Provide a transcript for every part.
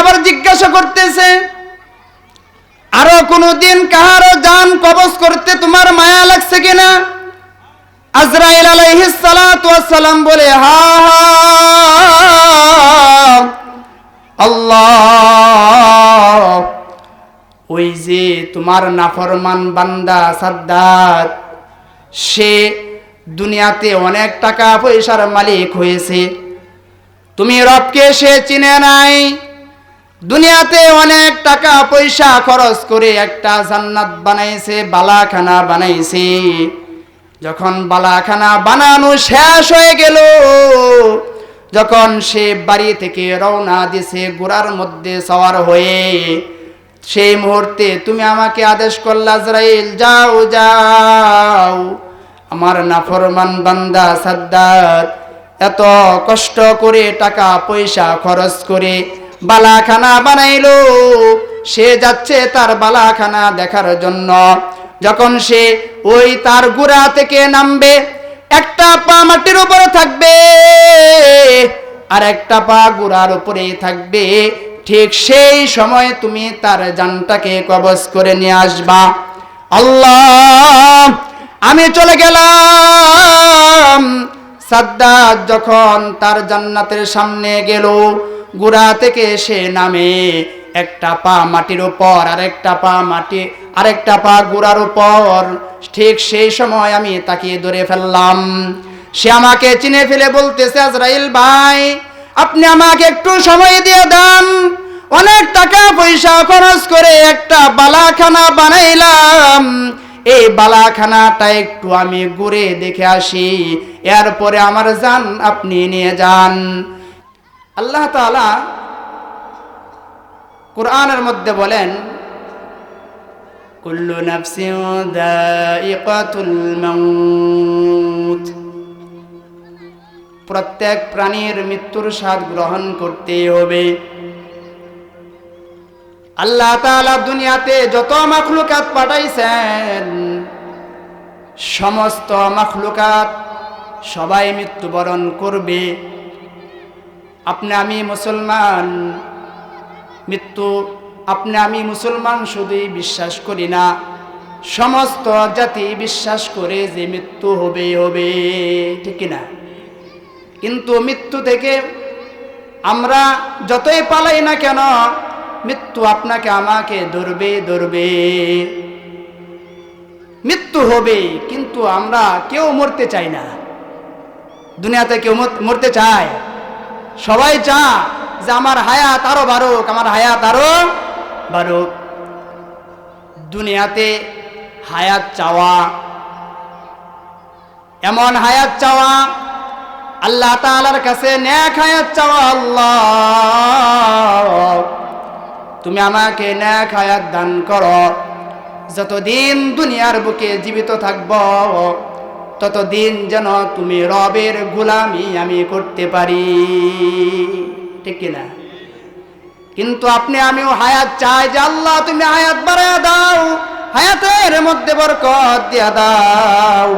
আবার জিজ্ঞাসা করতেছে, আরও কোনদিন কাহারো জান কবজ করতে তোমার মায়া লাগছে কিনা? আজরাইল আলাইহিস বলে হা, আল্লাহ, ওই যে তোমার নাফরমান বান্দা সাদ্দাত, সে দুনিয়াতে অনেক টাকা পয়সার মালিক হয়েছে। তুমি রবকে সে চিনে নাই দুনিয়াতে অনেক টাকা পয়সা খরচ করে একটা জান্নাত বানাইছে, বালাখানা বানাইছে। যখন বালাখানা বানানো শেষ হয়ে গেল, যখন সে বাড়ি থেকে রওনা দিছে গোড়ার মধ্যে সওয়ার হয়ে, সেই মুহূর্তে তুমি আমাকে আদেশ করলা, আজরাইল, যাও যাও। আমার নাফরমান বান্দা সাদ্দাত, এত কষ্ট করে টাকা পয়সা খরচ করে বালাখানা বানাইলো। সে যাচ্ছে তার বালাখানা দেখার জন্য। যখন সে ওই তার গুড়া থেকে নামবে, একটা পা মাটির উপরে থাকবে আর একটা পা গুড়ার উপরেই থাকবে। ঠিক সেই সময় তুমি তার জানটাকে কবজ করে নিয়ে আসবা। আল্লাহ, আমি চলে গেলাম। সাদ্দাত যখন তার জান্নাতের সামনে গেল গুড়া থেকে সে নামে। একটা পা মাটির উপর, আরেকটা পা মাটি, আরেকটা পা গুড়ার উপর। ঠিক সেই সময় আমি তাকে ধরে ফেললাম। সে আমাকে চিনে ফেলে বলতেছে, আজরাইল ভাই, আপনি আমাকে একটু সময় দিয়ে দেন। অনেক টাকা পয়সা খরচ করে একটা বালাখানা বানাইলাম। এই বালাখানাটা একটু আমি ঘুরে দেখে আসি। এরপরে আমার যান আপনি নিয়ে যান। আল্লাহ তাআলা কোরআনের মধ্যে বলেন কুল্লু মাউত। প্রত্যেক প্রাণীর মৃত্যুর স্বাদ গ্রহণ করতে হবে। আল্লাহ তাআলা দুনিয়াতে যত মাখলুকাত পাঠাইছেন সমস্ত মাখলুকাত সবাই মৃত্যুবরণ করবে। আপনি আমি মুসলমান। মৃত্যু আপনি আমি মুসলমান শুধুই বিশ্বাস করি না। সমস্ত জাতি বিশ্বাস করে যে মৃত্যু হবে হবে ঠিক না? কিন্তু মৃত্যু থেকে আমরা যতই পালাই না কেন, মৃত্যু আপনাকে আমাকে ধরবে ধরবে। মৃত্যু হবে কিন্তু আমরা কেউ মরতে চাই না। দুনিয়াতে কেউ মর- মরতে চায়। সবাই চা যে আমার হায়াত আরও বারুক আমার হায়াত আরও বারুক দুনিয়াতে হায়াত চাওয়া, এমন হায়াত চাওয়া, আল্লাহ তাআলার কাছে ন্যাক হায়াত চাওয়া, আল্লাহ। তুমি আমাকে ন্যাক হায়াত দান করো। যতদিন দুনিয়ার বুকে জীবিত থাকব ততদিন যেন তুমি রবের গোলামি আমি করতে পারি। ঠিক কিনা? কিন্তু আপনি আমিও হায়াত চাই যে আল্লাহ তুমি হায়াত বাড়ায় দাও, হায়াতের মধ্যে বরকত দিয়া দাও।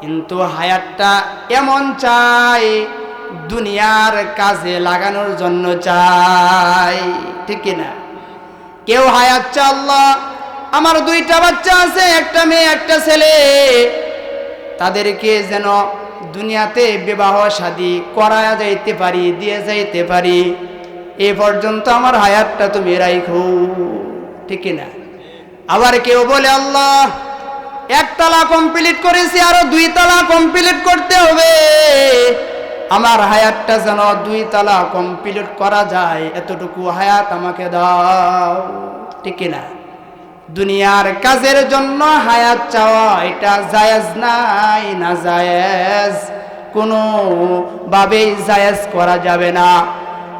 কিন্তু হায়াতটা এমন চাই, দুনিয়ার কাজে লাগানোর জন্য চাই। ঠিক কিনা? কেউ হায়াত চা আল্লাহ, আমার দুইটা বাচ্চা আছে, একটা মেয়ে, একটা ছেলে। তাদেরকে যেন দুনিয়াতে বিবাহ শাদী করা যাইতে পারি, দিয়ে যাইতে পারি। এ পর্যন্ত আমার হায়াতটা তুমি রাইখো, ঠিক না আবার কেউ বলে, আল্লাহ একতলা কমপ্লিট করেছি, আরও দুই তলা কমপ্লিট করতে হবে। আমার হায়াতটা যেন দুই তলা কমপ্লিট করা যায়, এতটুকু হায়াত আমাকে দাও, ঠিক না দুনিয়ার কাজের জন্য হায়াত চাওয়া, এটা জায়েজ নাই না জায়েজ? কোনো ভাবেই জায়েজ করা যাবে না।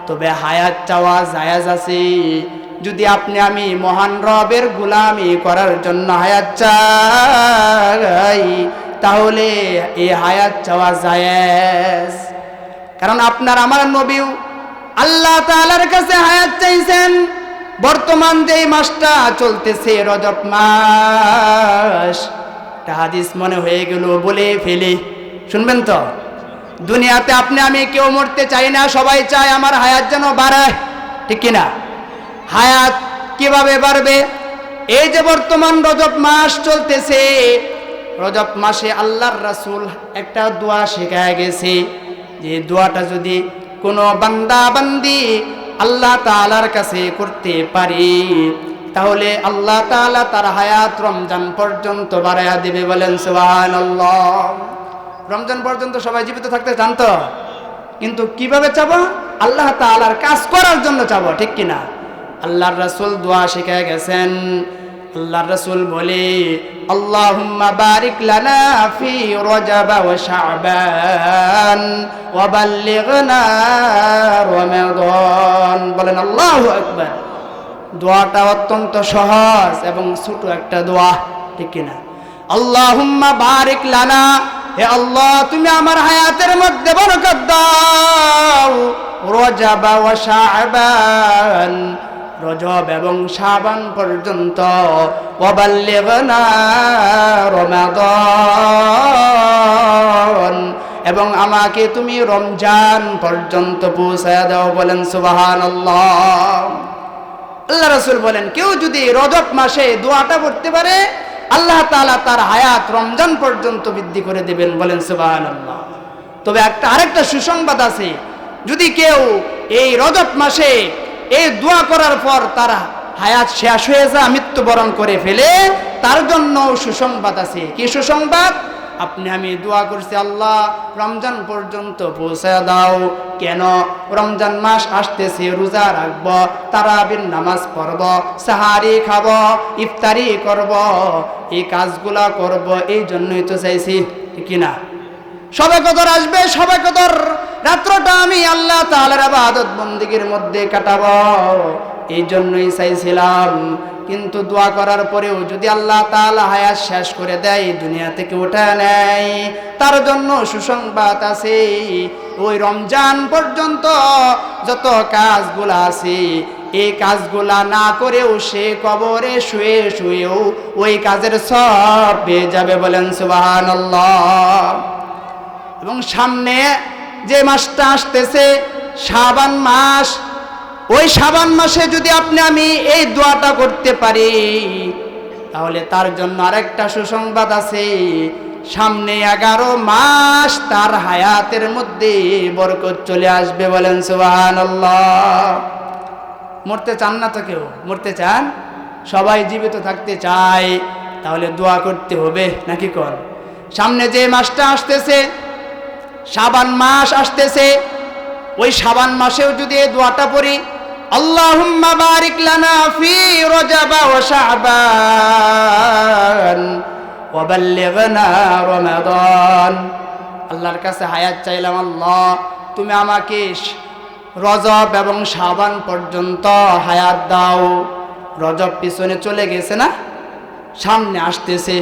তবে হায়াত চাওয়া জায়েজ আছে। যদি আপনি আমি মহান রবের গুলামি করার জন্য হায়াত চাই, তাহলে এই হায়াত চাওয়া জায়েজ। কারণ আপনার আমার নবীও আল্লাহ তাআলার কাছে হায়াত চাইছেন। বর্তমান যে এই মাসটা চলতেছে রজব মাস হাদিস মনে হয়ে গেল বলে ফেলি। শুনবেন তো? দুনিয়াতে আপনি আমি কেউ মরতে চাই না, সবাই চায় আমার হায়াত যেন বাড়ায়। ঠিক কিনা হায়াত কীভাবে বাড়বে? এই যে বর্তমান রজব মাস চলতেছে, রজব মাসে আল্লাহর রাসূল একটা দোয়া শেখায় গেছে। যে দোয়াটা যদি কোনো বান্দা বান্দি আল্লাহ তালার কাছে করতে পারি। তাহলে আল্লাহ তালা তার হায়াত রমজান পর্যন্ত বাড়াইয়া দেবে বলেন সোহান রমজান পর্যন্ত সবাই জীবিত থাকতে জানতো কিন্তু কীভাবে চাবো? আল্লাহ তালার কাজ করার জন্য চাবো, ঠিক কিনা? আল্লাহর রাসুল দোয়া শিখে গেছেন আল্লাহর রসুল বলে, আল্লাহুম্মা বারিক লানা ফি রজব ওয়া শাবান ওয়া বাল্লিগনা রমাদান। বলেন, আল্লাহু আকবার। দোয়াটা অত্যন্ত সহজ এবং ছোট একটা দোয়া, ঠিক কিনা? আল্লাহুম্মা বারিক লানা, হে আল্লাহ, তুমি আমার হায়াতের মধ্যে বরকত দাও। রজব ওয়া শাবান রজব এবং শাবান পর্যন্ত। এবং আমাকে তুমি রমজান পর্যন্ত পৌঁছায় দাও বলেন সুবাহান আল্লাহ রসুল বলেন, কেউ যদি রজব মাসে দোয়াটা করতে পারে, আল্লাহ তাআলা তার হায়াত রমজান পর্যন্ত বৃদ্ধি করে দেবেন বলেন সুবাহান আল্লাহ তবে একটা আরেকটা সুসংবাদ আছে, যদি কেউ এই রজব মাসে এই দোয়া করার পর তারা হায়াত শেষ হয়ে যা মৃত্যুবরণ করে ফেলে। তার জন্য সুসংবাদ আছে। কি সুসংবাদ? আপনি, আমি দোয়া করছি, আল্লাহ, রমজান পর্যন্ত পৌঁছে দাও। কেন? রমজান মাস আসতেছে, রোজা রাখব, তারাবির নামাজ পড়ব, সাহারি খাব, ইফতারি করব, এই কাজগুলা করব, এই জন্যই তো চাইছি। কিনা? সবে কদর আসবে, সবে কদর রাত্রটা আমি আল্লাহ তাআলার আবাদত বন্দিগির মধ্যে কাটাবো। এই জন্যই চাইছিলাম। কিন্তু দোয়া করার পরেও যদি আল্লাহ তাআলা হায়াত শেষ করে দেয়, দুনিয়া থেকে ওঠা নেয়, তার জন্য সুসংবাদ আছে। ওই রমজান পর্যন্ত যত কাজগুলা আছে, এই কাজগুলা না করেও সে কবরে শুয়ে শুয়েও ওই কাজের সব পেয়ে যাবে বলেন সুবহানাল্লাহ। এবং সামনে যে মাসটা আসতেছে, শাবান মাস। ওই শাবান মাসে যদি আপনি আমি এই দোয়াটা করতে পারি, তাহলে তার জন্য আরেকটা সুসংবাদ আছে। সামনে এগারো মাস তার হায়াতের মধ্যে বরকত চলে আসবে বলেন সুবহানাল্লাহ। মরতে চান না তো কেউ? মরতে চান? সবাই জীবিত থাকতে চায়, তাহলে দোয়া করতে হবে, নাকি কর? সামনে যে মাসটা আসতেছে শাবান মাস আসতেছে। ওই শাবান মাসেও যদি এই দোয়াটা পড়ি, আল্লাহুম্মা বারিক লানা ফি রজব ওয়া শাবান ওয়া বাল্লিগনা রমাদান। আল্লাহর কাছে হায়াত চাইলাম, আল্লাহ, তুমি আমাকে রজব এবং শাবান পর্যন্ত হায়াত দাও। রজব পিছনে চলে গেছে না? সামনে আসতেছে।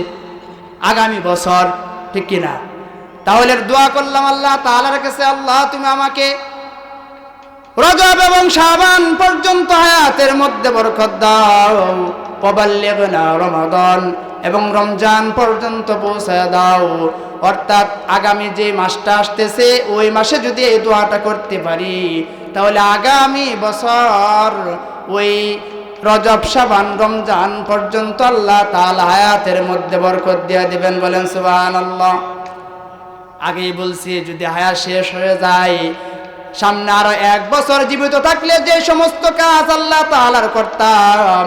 আগামী বছর, ঠিক কিনা? তাহলে দোয়া করলাম আল্লাহ তাআলার কাছে, আল্লাহ তুমি আমাকে রজব এবং শাবান পর্যন্ত হায়াতের মধ্যে বরকত দাও। পবাল্যেগনা রমাদান এবং রমজান পর্যন্ত পৌঁছায় দাও। অর্থাৎ আগামী যে মাসটা আসতেছে, ওই মাসে যদি এই দোয়াটা করতে পারি, তাহলে আগামী বছর ওই রজব সাবান রমজান পর্যন্ত আল্লাহ তাআলা হায়াতের মধ্যে বরকত দিয়ে দিবেন বলেন সুবহানাল্লাহ। আগেই বলছি, যদি হায়া শেষ হয়ে যায়, সামনে আরও এক বছর জীবিত থাকলে যে সমস্ত কাজ আল্লাহ তাআলার করতাম,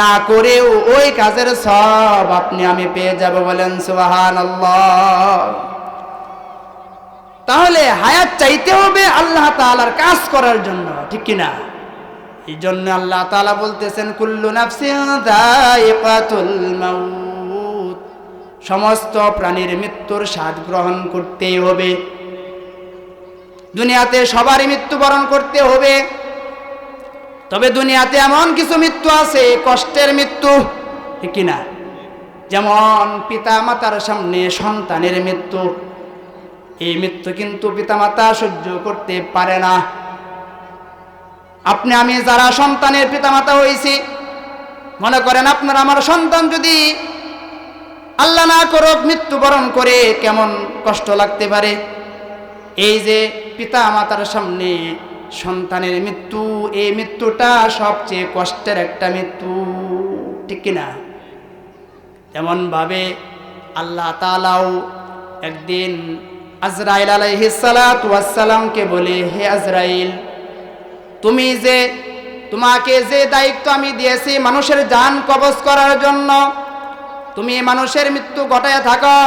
না করেও ওই কাজের সব আপনি আমি পেয়ে যাব বলেন সুবাহান তাহলে হায়াত চাইতে হবে আল্লাহ তাআলার কাজ করার জন্য, ঠিক কিনা? এই জন্য আল্লাহ তাআলা বলতেছেন, কুল্লু নাফসিন দায়িকাতুল মাউত। সমস্ত প্রাণীর মৃত্যুর স্বাদ গ্রহণ করতেই হবে। দুনিয়াতে সবারই মৃত্যুবরণ করতে হবে। তবে দুনিয়াতে এমন কিছু মৃত্যু আছে, কষ্টের মৃত্যু কিনা যেমন পিতা মাতার সামনে সন্তানের মৃত্যু। এই মৃত্যু কিন্তু পিতামাতা সহ্য করতে পারে না। আপনি, আমি যারা সন্তানের পিতামাতা হয়েছি, মনে করেন আপনার, আমার সন্তান যদি আল্লাহ না করুক মৃত্যুবরণ করে কেমন কষ্ট লাগতে পারে? এই যে পিতা মাতার সামনে সন্তানের মৃত্যু, এই মৃত্যুটা সবচেয়ে কষ্টের একটা মৃত্যু, ঠিক কিনা তেমনভাবে আল্লাহ তালাও একদিন আজরাইল আলাইহিসালামকে বলে, হে আজরাইল, তুমি যে, তোমাকে যে দায়িত্ব আমি দিয়েছি মানুষের যান কবজ করার জন্য তুমি মানুষের মৃত্যু ঘটায় থাকো।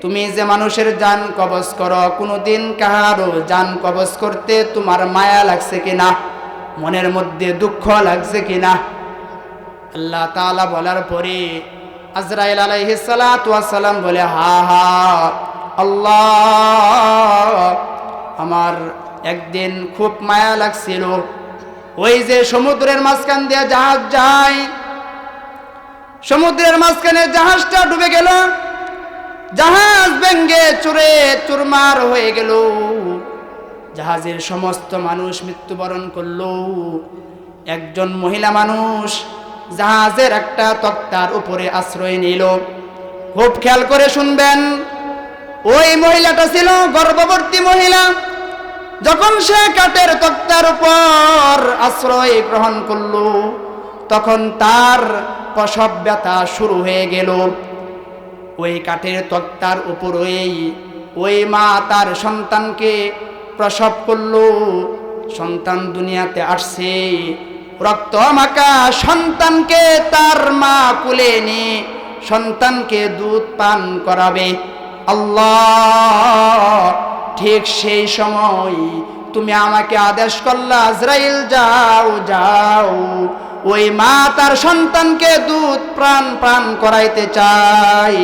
তুমি যে মানুষের যান কবজ করো, কোনোদিন কাহারও যান কবজ করতে তোমার মায়া লাগছে কিনা? মনের মধ্যে দুঃখ লাগছে কিনা? আল্লাহ তাআলা বলার পরে আজরাইল ওয়াসসালাম বলে, হা হা, আল্লাহ, আমার একদিন খুব মায়া লাগছিল। ওই যে সমুদ্রের মাঝখান দিয়ে জাহাজ যায়। সমুদ্রের মাঝখানে জাহাজটা ডুবে গেল। জাহাজ ভেঙ্গে চুরে চুরমার হয়ে গেল। জাহাজের সমস্ত মানুষ মৃত্যুবরণ করল। একজন মহিলা মানুষ জাহাজের একটা তক্তার উপরে আশ্রয় নিল। খুব খেয়াল করে শুনবেন, ওই মহিলাটা ছিল গর্ভবতী মহিলা। যখন সে কাঠের তক্তার উপর আশ্রয় গ্রহণ করল, তখন তার প্রসব ব্যথা শুরু হয়ে গেল। ওই কাঠের তক্তার উপরেই ওই মা তার সন্তানকে প্রসব করল। সন্তান দুনিয়াতে আসছে। রক্ত মাকা সন্তানকে তার মা কুলে নিয়ে সন্তানকে দুধ পান করাবে। আল্লাহ, ঠিক সেই সময় তুমি আমাকে আদেশ করলা, আজরাইল যাও যাও। ওই মা তার সন্তানকে দুধ প্রাণ প্রাণ করাইতে চাই।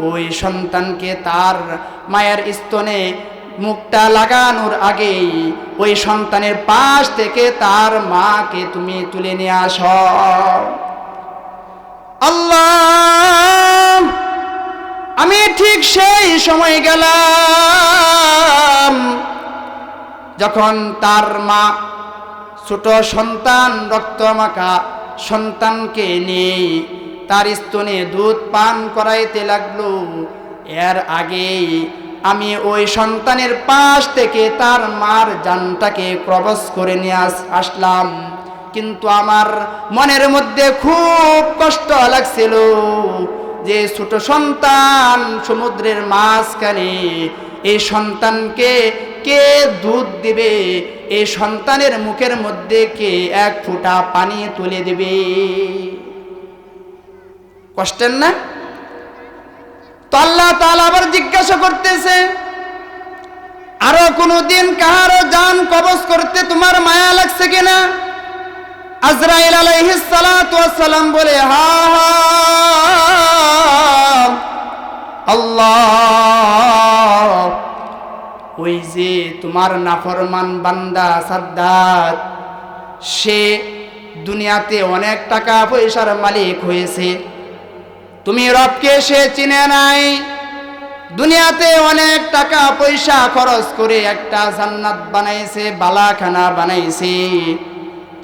ওই সন্তানকে তার মায়ের স্তনে মুখটা লাগানোর আগেই ওই সন্তানের পাশ থেকে তার মাকে তুমি তুলে নিয়ে আস। আল্লাহ আমি ঠিক সেই সময় গেলাম যখন তার মা ছোট সন্তান রক্ত মাখা সন্তানকে নিয়ে তার স্তনে দুধ পান করাইতে লাগল। এর আগেই আমি ওই সন্তানের পাশ থেকে তার মার জানটাকে প্রবেশ করে নিয়ে আস- আসলাম। কিন্তু আমার মনের মধ্যে খুব কষ্ট লাগছিল। যে ছোট সন্তান সমুদ্রের মাঝখানে, এই সন্তানকে কে দুধ দিবে? এই সন্তানের মুখের মধ্যে কে এক ফোঁটা পানি তুলে দেবে? কষ্টের না? তো আল্লাহ তাআলা আবার জিজ্ঞাসা করতেছে, আরও কোনোদিন কাহারও জান কবজ করতে তোমার মায়া লাগছে কিনা? আজরাইল আলাইহিস সালাতু বলে, হা হা, আল্লাহ। ওই যে তোমার নাফরমান বান্দা সাদ্দাত, সে দুনিয়াতে অনেক টাকা পয়সার মালিক হয়েছে। তুমি রবকে সে চিনে নাই। দুনিয়াতে অনেক টাকা পয়সা খরচ করে একটা জান্নাত বানাইছে, বালাখানা বানাইছে।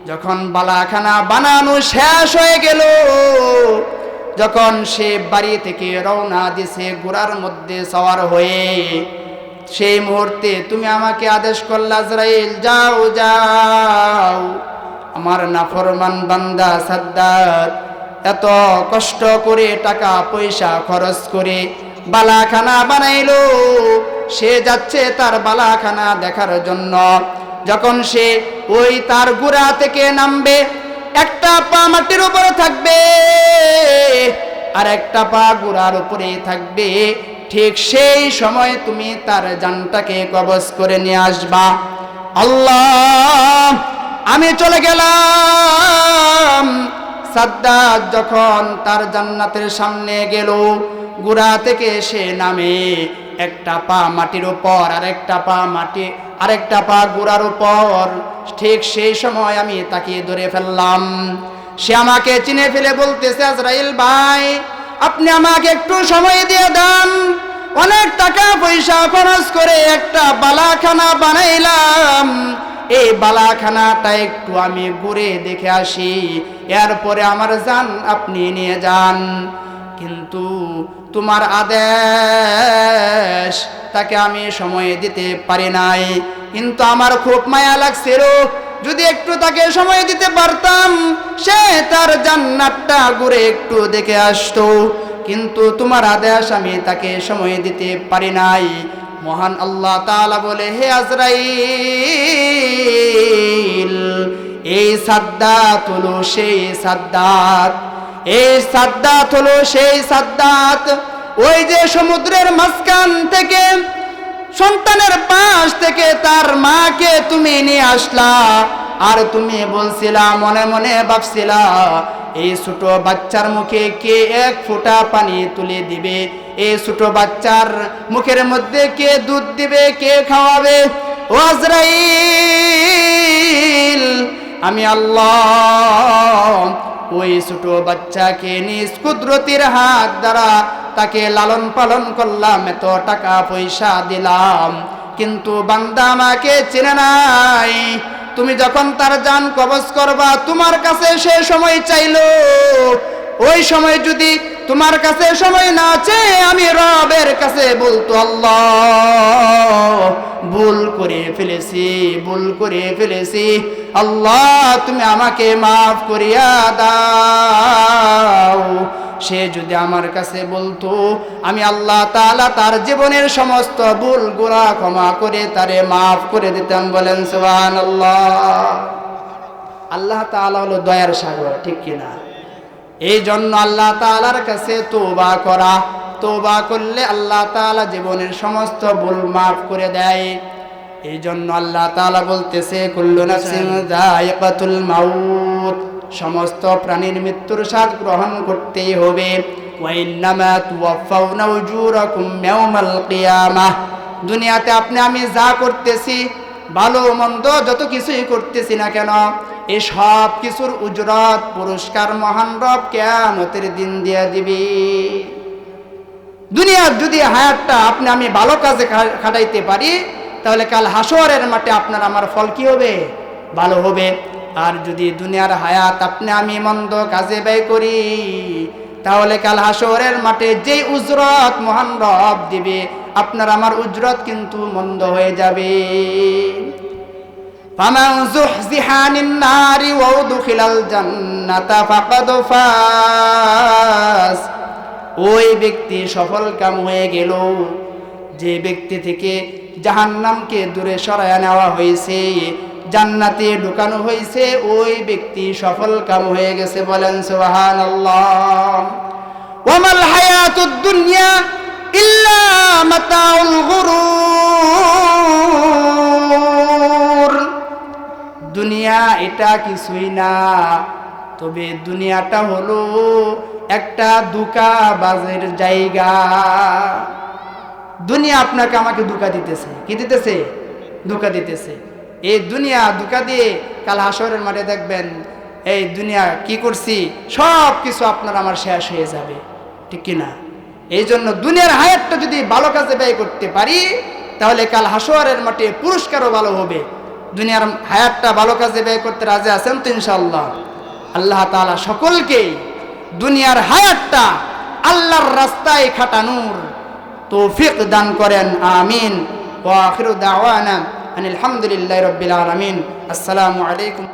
যখন বালাখানা বানানো শেষ হয়ে গেল, যখন সে বাড়ি থেকে রওনা দিছে গোড়ার মধ্যে সওয়ার হয়ে, সেই মুহূর্তে তুমি আমাকে আদেশ করলা যাও যাও। আমার নাফরমান বান্দা সাদ্দার এত কষ্ট করে টাকা পয়সা খরচ করে বালাখানা বানাইলো। সে যাচ্ছে তার বালাখানা দেখার জন্য। যখন সে ওই তার গুড়া থেকে নামবে, একটা পা মাটির উপরে থাকবে আর একটা পা গুড়ার উপরে থাকবে। ঠিক সেই সময় তুমি তার জানটাকে কবজ করে নিয়ে আসবা। আল্লাহ, আমি চলে গেলাম। সাদ্দাত যখন তার জান্নাতের সামনে গেল, গুড়া থেকে সে নামে। একটা পা মাটির উপর আর একটা পা মাটি, আরেকটা পা গোড়ার উপর। ঠিক সেই সময় আমি তাকে ধরে ফেললাম। সে আমাকে চিনে ফেলে বলতেছে, আজরাইল ভাই, আপনি আমাকে একটু সময় দিয়ে দেন। অনেক টাকা পয়সা খরচ করে একটা বালাখানা বানাইলাম। এই বালাখানাটা একটু আমি ঘুরে দেখে আসি। এরপরে আমার যান আপনি নিয়ে যান। কিন্তু তোমার আদেশ তাকে আমি সময় দিতে পারি নাই। কিন্তু আমার খুব মায়া লাগছিল। যদি একটু তাকে সময় দিতে পারতাম, সে তার জান্নাতটা ঘুরে একটু দেখে আসতো। কিন্তু তোমার আদেশ আমি তাকে সময় দিতে পারি নাই। মহান আল্লাহ তাআলা বলে, হে আজরাইল, এই সাদ্দাত হলো সেই সাদ্দাত এই সাদ্দাত হলো সেই সাদ্দাত। ওই যে সমুদ্রের মাঝখান থেকে, সন্তানের পাশ থেকে তার মাকে তুমি নিয়ে আসলা। আর তুমি বলছিলা, মনে মনে ভাবছিলা, এই ছোট বাচ্চার মুখে কে এক ফোঁটা পানি তুলে দিবে? এই ছোট বাচ্চার মুখের মধ্যে কে দুধ দিবে, কে খাওয়াবে? ও আজরাইল, আমি আল্লাহ ওই ছোট বাচ্চাকে নিজ কুদরতির হাত দ্বারা তাকে লালন পালন করলাম, এত টাকা পয়সা দিলাম। কিন্তু বান্দা আমাকে চেনে নাই। তুমি যখন তার যান কবজ করবা, তোমার কাছে সে সময় চাইল। ওই সময় যদি তোমার কাছে সময় না চেয়ে আমি রবের কাছে বলতো, আল্লাহ, ভুল করে ফেলেছি, ভুল করে ফেলেছি। আল্লাহ, তুমি আমাকে মাফ করিয়া দাও। সে যদি আমার কাছে বলতো, আমি আল্লাহ তাআলা তার জীবনের সমস্ত ভুল গুণা ক্ষমা করে তারে মাফ করে দিতাম। বলেন, সুবহানাল্লাহ। আল্লাহ তাআলা হলো দয়ার সাগর, ঠিক কিনা? এই জন্য আল্লাহ তাআলার কাছে তোবা করা। তোবা করলে আল্লাহ তাআলা জীবনের সমস্ত ভুল মাফ করে দেয়। এই জন্য আল্লাহ তাআলা বলতেছে সমস্ত প্রাণীর মৃত্যুর স্বাদ গ্রহণ করতেই হবে। দুনিয়াতে আপনি, আমি যা করতেছি ভালো মন্দ যত কিছুই করতেছি না কেন এই সব কিছুর উজরত পুরস্কার মহান রব কেয়ামতের দিন দিয়া দিবি। দুনিয়ার যদি হায়াতটা আপনি আমি ভালো কাজে খাটাইতে পারি, তাহলে কাল হাসরের মাঠে আপনার আমার ফল কি হবে? ভালো হবে। আর যদি দুনিয়ার হায়াত আপনি আমি মন্দ কাজে ব্যয় করি, তাহলে কাল হাসরের মাঠে যেই উজরত মহান রব দিবে আপনার আমার উজরত কিন্তু মন্দ হয়ে যাবে فمن زحزح عن النار وادخل الجنة فقد فاز ওই ব্যক্তি সফল কাম হয়ে গেল যে ব্যক্তি থেকে জাহান্নামকে দূরে সরায় নেওয়া হয়েছে জান্নাতে ঢুকানো হয়েছে ওই ব্যক্তি সফল কাম হয়ে গেছে বলেন সুবহানাল্লাহ ওয়ামাল হায়াতুদ দুনিয়া দুনিয়া এটা কিছুই না, তবে দুনিয়াটা হলো একটা দুকা বাজের জায়গা। দুনিয়া আপনাকে আমাকে দুকা দিতেছে। কি দিতেছে? দুকা দিতেছে। এই দুনিয়া দুকা দিয়ে কাল হাসরের মাঠে দেখবেন, এই দুনিয়া কি করছি? সব কিছু আপনার আমার শেষ হয়ে যাবে। ঠিক কি না এই জন্য দুনিয়ার হায়াতটা যদি ভালো কাজে ব্যয় করতে পারি, তাহলে কাল হাসরের মাঠে পুরস্কারও ভালো হবে। দুনিয়ার হায়াতটা ভালো কাজে ব্যয় করতে রাজি আছেন তো ইনশাল্লাহ আল্লাহ তাআলা সকলকেই দুনিয়ার হায়াতটা আল্লাহর রাস্তায় খাটানোর তৌফিক দান করেন, আমিন। ওয়া আখিরু দাওয়ানা আনিল হামদুলিল্লাহি রাব্বিল আলামিন। আসসালামু আলাইকুম।